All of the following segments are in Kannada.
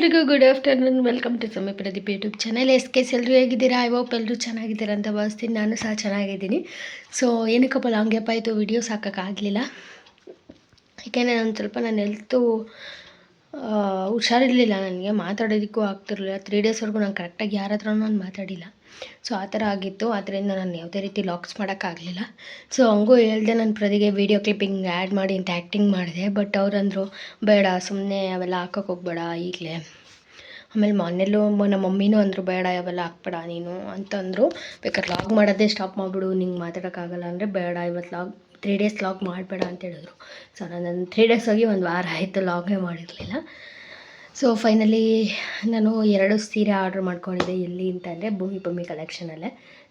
ಎಲ್ರಿಗೂ good afternoon welcome to Samaya Pradeep YouTube channel S ಕೆಸ್ ಎಲ್ಲರೂ ಹೇಗಿದ್ದೀರಾ? ಐ ಹೋಪ್ ಎಲ್ಲರೂ ಚೆನ್ನಾಗಿದ್ದೀರಾ ಅಂತ ಭಾವಿಸ್ತೀನಿ. ನಾನು ಸಹ ಚೆನ್ನಾಗಿದ್ದೀನಿ. ಸೊ ಏನಕ್ಕಪ್ಪ ಲಾಂಗ್ ಗ್ಯಾಪ್ ಆಯಿತು ವಿಡಿಯೋಸ್ ಹಾಕೋಕ್ಕಾಗಲಿಲ್ಲ ಯಾಕೆಂದರೆ ನಾನು ಸ್ವಲ್ಪ ನಾನು ಹೆಲ್ತು ಹುಷಾರಿರಲಿಲ್ಲ ನನಗೆ. ಮಾತಾಡೋದಕ್ಕೂ ಆಗ್ತಿರಲಿಲ್ಲ. ತ್ರೀ ಡೇಸ್ವರೆಗೂ ನಾನು ಕರೆಕ್ಟಾಗಿ ಯಾರ ಹತ್ರನೂ ನಾನು ಮಾತಾಡಿಲ್ಲ. ಸೊ ಆ ಥರ ಆಗಿತ್ತು. ಆದ್ದರಿಂದ ನಾನು ಯಾವುದೇ ರೀತಿ ಲಾಕ್ಸ್ ಮಾಡೋಕ್ಕಾಗಲಿಲ್ಲ. ಸೊ ಹಂಗೂ ಹೇಳ್ದೆ ನಾನು ಪ್ರತಿಗೆ ವೀಡಿಯೋ ಕ್ಲಿಪ್ಪಿಂಗ್ ಆ್ಯಡ್ ಮಾಡಿ ಅಂತ ಆ್ಯಕ್ಟಿಂಗ್ ಮಾಡಿದೆ. ಬಟ್ ಅವ್ರಂದರು ಬೇಡ ಸುಮ್ಮನೆ ಅವೆಲ್ಲ ಹಾಕೋಕೆ ಹೋಗ್ಬೇಡ, ಈಗಲೇ. ಆಮೇಲೆ ಮೊನ್ನೆಲ್ಲೂ ನಮ್ಮ ಮಮ್ಮಿನೂ ಅಂದರು, ಬೇಡ ಅವೆಲ್ಲ ಹಾಕ್ಬೇಡ ನೀನು. ಅಂತಂದರು ಬೇಕಾದ್ರೆ ಲಾಗ್ ಮಾಡೋದೇ ಸ್ಟಾಪ್ ಮಾಡಿಬಿಡು, ನಿಂಗೆ ಮಾತಾಡೋಕ್ಕಾಗಲ್ಲ ಅಂದರೆ ಬೇಡ ಇವತ್ತು ಲಾಗ್ ತ್ರೀ ಡೇಸ್ ಲಾಗ್ ಮಾಡಬೇಡ ಅಂತ ಹೇಳಿದ್ರು. ಸೊ ನಾನು ತ್ರೀ ಡೇಸ್ ಆಗಿ ಒಂದು ವಾರ ಆಯಿತು ಲಾಗೇ ಮಾಡಿರಲಿಲ್ಲ. ಸೊ ಫೈನಲಿ ನಾನು ಎರಡು ಸೀರೆ ಆರ್ಡ್ರ್ ಮಾಡ್ಕೊಂಡಿದ್ದೆ ಎಲ್ಲಿ ಅಂತಂದರೆ ಭೂಮಿ ಭೂಮಿ ಕಲೆಕ್ಷನಲ್ಲೇ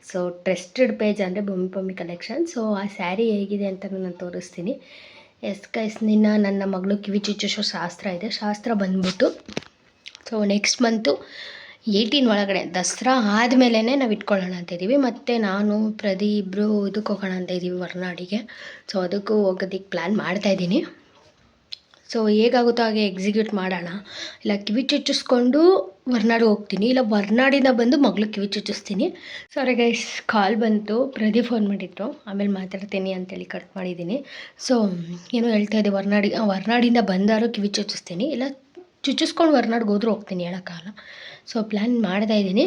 ಸೊ ಟ್ರಸ್ಟೆಡ್ ಪೇಜ್ ಅಂದರೆ ಭೂಮಿ ಭೂಮಿ ಕಲೆಕ್ಷನ್ ಸೊ ಆ ಸ್ಯಾರಿ ಹೇಗಿದೆ ಅಂತ ನಾನು ತೋರಿಸ್ತೀನಿ. ಎಸ್ ಕೈಸ್ ನಿನ್ನ ನನ್ನ ಮಗಳು ಕಿವಿ ಚುಚ್ಚಿಸೋ ಶಾಸ್ತ್ರ ಇದೆ. ಶಾಸ್ತ್ರ ಬಂದ್ಬಿಟ್ಟು ಸೊ ನೆಕ್ಸ್ಟ್ ಮಂತು ಏಯ್ಟೀನ್ ಒಳಗಡೆ, ದಸರಾ ಆದಮೇಲೆ ನಾವು ಇಟ್ಕೊಳ್ಳೋಣ ಅಂತ ಇದ್ದೀವಿ ಮತ್ತು ನಾನು ಪ್ರದಿ ಇಬ್ಬರು ಇದಕ್ಕೆ ಹೋಗೋಣ ಅಂತ ಇದ್ದೀವಿ ಹೊರನಾಡಿಗೆ. ಸೊ ಅದಕ್ಕೂ ಹೋಗೋದಕ್ಕೆ ಪ್ಲ್ಯಾನ್ ಮಾಡ್ತಾಯಿದ್ದೀನಿ ಸೊ ಹೇಗಾಗುತ್ತೋ ಹಾಗೆ ಎಕ್ಸಿಕ್ಯೂಟ್ ಮಾಡೋಣ. ಇಲ್ಲ, ಕಿವಿ ಚುಚ್ಚಿಸ್ಕೊಂಡು ಹೊರ್ನಾಡು ಹೋಗ್ತೀನಿ. ಇಲ್ಲ, ಹೊರ್ನಾಡಿಂದ ಬಂದು ಮಗಳು ಕಿವಿ ಚುಚ್ಚಿಸ್ತೀನಿ. ಸೊ ಅವ್ರಿಗೆ ಕಾಲ್ ಬಂತು. ಪ್ರದೀಪ್ ಫೋನ್ ಮಾಡಿದ್ರು. ಆಮೇಲೆ ಮಾತಾಡ್ತೀನಿ ಅಂತೇಳಿ ಕಟ್ ಮಾಡಿದ್ದೀನಿ. ಸೊ ಏನು ಹೇಳ್ತಾ ಇದ್ದೆ, ಹೊರ್ನಾಡಿ ಹೊರ್ನಾಡಿಂದ ಬಂದಾರು ಕಿವಿ ಚುಚ್ಚಿಸ್ತೀನಿ. ಇಲ್ಲ, ಚುಚ್ಚಿಸ್ಕೊಂಡು ಹೊರ್ನಾಡ್ಗೆ ಹೋದ್ರೂ ಹೋಗ್ತೀನಿ ಹೇಳೋಕ್ಕಾಗಲ್ಲ. ಸೊ ಪ್ಲ್ಯಾನ್ ಮಾಡ್ತಾ ಇದ್ದೀನಿ.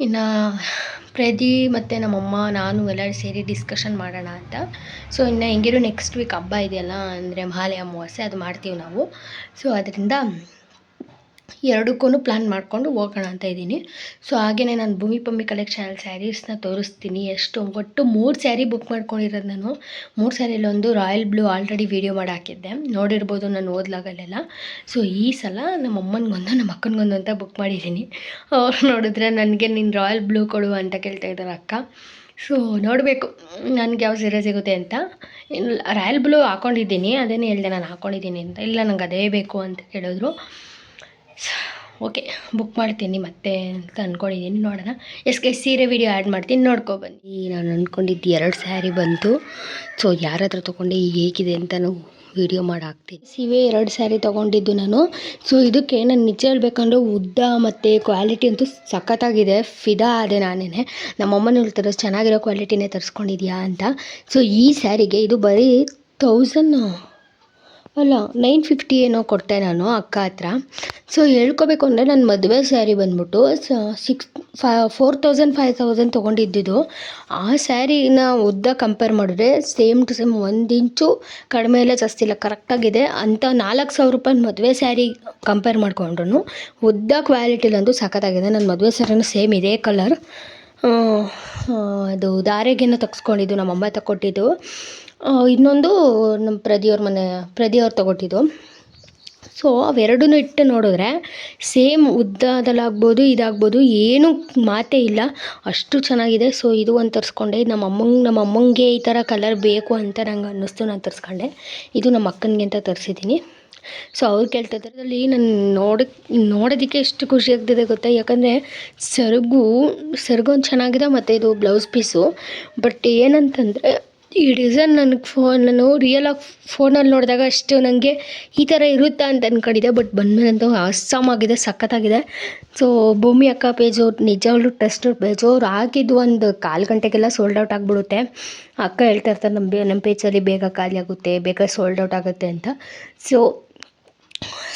ಇನ್ನು ಪ್ರದಿ ಮತ್ತು ನಮ್ಮಮ್ಮ, ನಾನು ಎಲ್ಲರೂ ಸೇರಿ ಡಿಸ್ಕಷನ್ ಮಾಡೋಣ ಅಂತ. ಸೊ ಇನ್ನು ಹೆಂಗಿರು ನೆಕ್ಸ್ಟ್ ವೀಕ್ ಹಬ್ಬ ಇದೆಯಲ್ಲ, ಅಂದರೆ ಮಹಾಲಯ ಅಮಾವಾಸ್ಯೆ, ಅದು ಮಾಡ್ತೀವಿ ನಾವು. ಸೊ ಅದರಿಂದ ಎರಡಕ್ಕೂ ಪ್ಲ್ಯಾನ್ ಮಾಡಿಕೊಂಡು ಹೋಗೋಣ ಅಂತ ಇದ್ದೀನಿ. ಸೊ ಹಾಗೆಯೇ ನಾನು ಭೂಮಿ ಪಮ್ಮಿ ಕಲೆಕ್ಷನಲ್ಲಿ ಸ್ಯಾರೀಸ್ನ ತೋರಿಸ್ತೀನಿ. ಎಷ್ಟು ಒಟ್ಟು ಮೂರು ಸ್ಯಾರಿ ಬುಕ್ ಮಾಡ್ಕೊಂಡಿರೋದು ನಾನು. ಮೂರು ಸ್ಯಾರಿಲಿ ಒಂದು ರಾಯಲ್ ಬ್ಲೂ ಆಲ್ರೆಡಿ ವೀಡಿಯೋ ಮಾಡಿ ಹಾಕಿದ್ದೆ. ನೋಡಿರ್ಬೋದು ನಾನು ಓದ್ಲಾಗಲ್ಲೆಲ್ಲ. ಸೊ ಈ ಸಲ ನಮ್ಮ ಅಮ್ಮನಿಗೊಂದು, ನಮ್ಮ ಅಕ್ಕನಿಗೊಂದು ಅಂತ ಬುಕ್ ಮಾಡಿದ್ದೀನಿ. ಅವ್ರು ನೋಡಿದ್ರೆ ನನಗೆ ನೀನು ರಾಯಲ್ ಬ್ಲೂ ಕೊಡು ಅಂತ ಕೇಳ್ತಾ ಇದ್ದಾರೆ ಅಕ್ಕ. ಸೊ ನೋಡಬೇಕು. ನನಗೆ ಯಾವ ಸೀರೆ ಸಿಗುತ್ತೆ ಅಂತ. ರಾಯಲ್ ಬ್ಲೂ ಹಾಕ್ಕೊಂಡಿದ್ದೀನಿ ಅದೇನೇ ಹೇಳಿದೆ ನಾನು ಹಾಕ್ಕೊಂಡಿದ್ದೀನಿ ಅಂತ. ಇಲ್ಲ, ನಂಗೆ ಅದೇ ಬೇಕು ಅಂತ ಹೇಳಿದ್ರು ಓಕೆ ಬುಕ್ ಮಾಡ್ತೀನಿ ಮತ್ತೆ ಅಂತ ಅಂದ್ಕೊಂಡಿದ್ದೀನಿ ನೋಡೋಣ ಎಸ್ಕೆ ಸೀರೆ ವಿಡಿಯೋ ಆ್ಯಡ್ ಮಾಡ್ತೀನಿ ನೋಡ್ಕೊಬನ್ನಿ ನಾನು ಅಂದ್ಕೊಂಡಿದ್ದು ಎರಡು ಸ್ಯಾರಿ ಬಂತು. ಸೊ ಯಾರ ಹತ್ರ ತೊಗೊಂಡೆ, ಹೇಗಿದೆ ಅಂತ ನಾವು ವಿಡಿಯೋ ಮಾಡಿ ಹಾಕ್ತೀನಿ ಸಿವೆ ಎರಡು ಸ್ಯಾರಿ ತೊಗೊಂಡಿದ್ದು ನಾನು. ಸೊ ಇದಕ್ಕೆ ನಾನು ನಿಜ ಹೇಳ್ಬೇಕಂದ್ರೆ ಉದ್ದ ಮತ್ತು ಕ್ವಾಲಿಟಿ ಅಂತೂ ಸಖತ್ತಾಗಿದೆ. ಫಿದಾ ಆದೆ ನಾನೇ ನಮ್ಮಮ್ಮನ ಹೇಳ್ತಾರೆ ಚೆನ್ನಾಗಿರೋ ಕ್ವಾಲಿಟಿನೇ ತರಿಸ್ಕೊಂಡಿದ್ಯಾ ಅಂತ. ಸೊ ಈ ಸ್ಯಾರಿಗೆ ಇದು ಬರೀ ತೌಸಂಡ್ ಅಲ್ಲ ನೈನ್ ಫಿಫ್ಟಿ ಏನೋ ಕೊಟ್ಟೆ ನಾನು ಅಕ್ಕ ಹತ್ರ. ಸೊ ಹೇಳ್ಕೊಬೇಕು ಅಂದರೆ ನನ್ನ ಮದುವೆ ಸ್ಯಾರಿ ಬಂದ್ಬಿಟ್ಟು six five four thousand five thousand ತೊಗೊಂಡಿದ್ದಿದ್ದು ಆ ಸ್ಯಾರಿನ ಉದ್ದ ಕಂಪೇರ್ ಮಾಡಿದ್ರೆ ಸೇಮ್ ಟು ಸೇಮ್ ಒಂದು ಇಂಚು ಕಡಿಮೆ ಇಲ್ಲ ಜಾಸ್ತಿ ಇಲ್ಲ ಕರೆಕ್ಟಾಗಿದೆ ಅಂತ ನಾಲ್ಕು ಸಾವಿರ ರೂಪಾಯಿ ಮದುವೆ ಸ್ಯಾರಿ ಕಂಪೇರ್ ಮಾಡಿಕೊಂಡ್ರು ಉದ್ದ ಕ್ವಾಲಿಟಿಲಂತೂ ಸಖತ್ತಾಗಿದೆ ನನ್ನ ಮದುವೆ ಸ್ಯಾರಿನೂ ಸೇಮ್ ಇದೇ ಕಲರ್ ಅದು ದಾರೆಗೇನೋ ತಗ್ಸ್ಕೊಂಡಿದ್ದು ನಮ್ಮಮ್ಮ ತಗೊಟ್ಟಿದ್ದು ಇನ್ನೊಂದು ನಮ್ಮ ಪ್ರದಿಯವ್ರ ಮನೆ, ಪ್ರದಿಯವ್ರು ತಗೊಟ್ಟಿದ್ದು. ಸೊ ಅವೆರಡೂ ಇಟ್ಟು ನೋಡಿದ್ರೆ ಸೇಮ್ ಉದ್ದದಲ್ಲಾಗ್ಬೋದು, ಇದಾಗ್ಬೋದು, ಏನೂ ಮಾತೇ ಇಲ್ಲ. ಅಷ್ಟು ಚೆನ್ನಾಗಿದೆ. ಸೊ ಇದು ಒಂದು ತರಿಸ್ಕೊಂಡೆ. ನಮ್ಮ ಅಮ್ಮಂಗೆ ನಮ್ಮ ಅಮ್ಮಂಗೆ ಈ ಥರ ಕಲರ್ ಬೇಕು ಅಂತ ನಂಗೆ ಅನ್ನಿಸ್ತು ನಾನು ತರಿಸ್ಕೊಂಡೆ. ಇದು ನಮ್ಮ ಅಕ್ಕನಿಗೆ ಅಂತ ತರಿಸಿದ್ದೀನಿ. ಸೊ ಅವ್ರು ಕೇಳ್ತಾ ಅದರಲ್ಲಿ ನಾನು ನೋಡೋಕ್ಕೆ ನೋಡೋದಕ್ಕೆ ಎಷ್ಟು ಖುಷಿ ಆಗ್ತಿದೆ ಗೊತ್ತಾ? ಯಾಕಂದರೆ ಸರಗು ಸೆರಗು ಒಂದು ಚೆನ್ನಾಗಿದೆ ಮತ್ತು ಇದು ಬ್ಲೌಸ್ ಪೀಸು ಬಟ್ ಏನಂತಂದರೆ ಈ ಡಿಸೈನ್ ನನಗೆ ಫೋನ್ ನಾನು ರಿಯಲಾಗಿ ಫೋನಲ್ಲಿ ನೋಡಿದಾಗ ಅಷ್ಟು ನನಗೆ ಈ ಥರ ಇರುತ್ತಾ ಅಂತ ಅಂದ್ಕೊಂಡಿದ್ದೆ ಬಟ್ ಬಂದಮೇಲಂತೂ ಆಗಿದೆ ಸಖತ್ತಾಗಿದೆ. ಸೊ ಭೂಮಿ ಅಕ್ಕ ಪೇಜು ನಿಜವಾಗ್ಲೂ ಟ್ರಸ್ಟ್ ಪೇಜು ಅವ್ರು ಹಾಕಿದ್ದು ಒಂದು ಕಾಲು ಗಂಟೆಗೆಲ್ಲ ಸೋಲ್ಡ್ ಔಟ್ ಆಗಿಬಿಡುತ್ತೆ. ಅಕ್ಕ ಹೇಳ್ತಾ ಇರ್ತಾರೆ ನಮ್ಮ ಬೇ ನಮ್ಮ ಪೇಜಲ್ಲಿ ಬೇಗ ಖಾಲಿ ಆಗುತ್ತೆ, ಬೇಗ ಸೋಲ್ಡ್ ಔಟ್ ಆಗುತ್ತೆ ಅಂತ. ಸೊ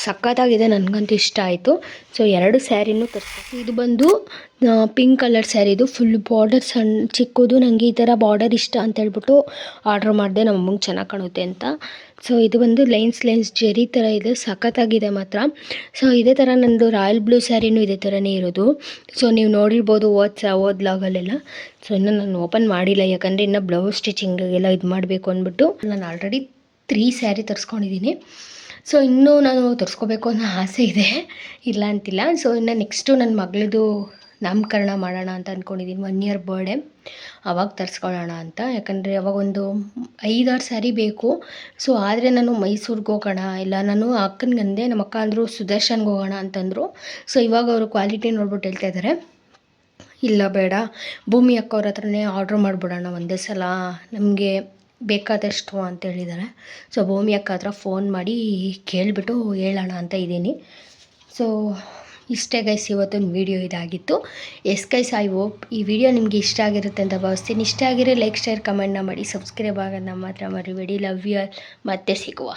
ಸಖತ್ತಾಗಿದೆ, ನನಗಂತೂ ಇಷ್ಟ ಆಯಿತು. ಸೊ ಎರಡು ಸ್ಯಾರಿನೂ ತರಿಸ್ಬೇಕು ಇದು ಬಂದು ಪಿಂಕ್ ಕಲರ್ ಸ್ಯಾರಿದು ಫುಲ್ ಬಾರ್ಡರ್ ಸಣ್ಣ ಚಿಕ್ಕದು ನನಗೆ ಈ ಥರ ಬಾರ್ಡರ್ ಇಷ್ಟ ಅಂತ ಹೇಳ್ಬಿಟ್ಟು ಆರ್ಡ್ರ್ ಮಾಡಿದೆ. ನಮ್ಮ ಅಮ್ಮಂಗೆ ಚೆನ್ನಾಗಿ ಕಾಣುತ್ತೆ ಅಂತ. ಸೊ ಇದು ಬಂದು ಲೈನ್ಸ್ ಲೈನ್ಸ್ ಜೆರಿ ಥರ ಇದೆ. ಸಖತ್ತಾಗಿದೆ ಮಾತ್ರ. ಸೊ ಇದೇ ಥರ ನನ್ನದು ರಾಯಲ್ ಬ್ಲೂ ಸ್ಯಾರಿನೂ ಇದೇ ಥರನೇ ಇರೋದು. ಸೊ ನೀವು ನೋಡಿರ್ಬೋದು ಓದ್ಸ ಓದ್ಲಾಗಲ್ಲೆಲ್ಲ ಸೊ ಇನ್ನೂ ನಾನು ಓಪನ್ ಮಾಡಿಲ್ಲ. ಯಾಕಂದರೆ ಇನ್ನೂ ಬ್ಲೌಸ್ ಸ್ಟಿಚಿಂಗಿಗೆಲ್ಲ ಇದು ಮಾಡಬೇಕು ಅಂದ್ಬಿಟ್ಟು. ನಾನು ಆಲ್ರೆಡಿ ತ್ರೀ ಸ್ಯಾರಿ ತರಿಸ್ಕೊಂಡಿದ್ದೀನಿ. ಸೊ ಇನ್ನೂ ನಾನು ತರಿಸ್ಕೋಬೇಕು ಅನ್ನೋ ಆಸೆ ಇದೆ. ಇಲ್ಲ ಅಂತಿಲ್ಲ. ಸೊ ಇನ್ನು ನೆಕ್ಸ್ಟು ನನ್ನ ಮಗಳದು ನಾಮಕರಣ ಮಾಡೋಣ ಅಂತ ಅಂದ್ಕೊಂಡಿದ್ದೀನಿ ಒನ್ ಇಯರ್ ಬರ್ಡೇ ಅವಾಗ ತರಿಸ್ಕೊಳ್ಳೋಣ ಅಂತ. ಯಾಕಂದರೆ ಅವಾಗ ಒಂದು ಐದಾರು ಸ್ಯಾರಿ ಬೇಕು. ಸೊ ಆದರೆ ನಾನು ಮೈಸೂರಿಗೆ ಹೋಗೋಣ, ಇಲ್ಲ ನಾನು ಅಕ್ಕನಿಗಂದೆ ನಮ್ಮ ಅಕ್ಕ ಅಂದರು ಸುದರ್ಶನ್ಗೆ ಹೋಗೋಣ ಅಂತಂದರು. ಸೊ ಇವಾಗ ಅವರು ಕ್ವಾಲಿಟಿ ನೋಡ್ಬಿಟ್ಟು ಹೇಳ್ತಾ ಇದ್ದಾರೆ ಇಲ್ಲ ಬೇಡ, ಭೂಮಿ ಅಕ್ಕವ್ರ ಹತ್ರನೇ ಆರ್ಡ್ರ್ ಮಾಡಿಬಿಡೋಣ ಒಂದೇ ಸಲ. ನಮಗೆ ಬೇಕಾದಷ್ಟು ಅಂತ ಹೇಳಿದ್ದಾರೆ ಸೊ ಭೂಮಿ ಅಕ್ಕ ಹತ್ರ ಫೋನ್ ಮಾಡಿ ಕೇಳಿಬಿಟ್ಟು ಹೇಳೋಣ ಅಂತ ಇದ್ದೀನಿ. ಸೊ ಇಷ್ಟೇ ಗೈಸ್ ಇವತ್ತೊಂದು ವೀಡಿಯೋ ಇದಾಗಿತ್ತು. ಎಸ್ ಗೈಸ್ ಐ ಹೋಪ್ ಈ ವಿಡಿಯೋ ನಿಮಗೆ ಇಷ್ಟ ಆಗಿರುತ್ತೆ ಅಂತ ಭಾವಿಸ್ತೀನಿ. ಇಷ್ಟ ಆಗಿರೋ ಲೈಕ್ ಶೇರ್ ಕಮೆಂಟ್ನ ಮಾಡಿ. ಸಬ್ಸ್ಕ್ರೈಬ್ ಆಗೋದನ್ನ ಮಾತ್ರ ಮರಿಬೇಡಿ. ಲವ್ ಯು ಆಲ್ ಮತ್ತೆ ಸಿಗುವ.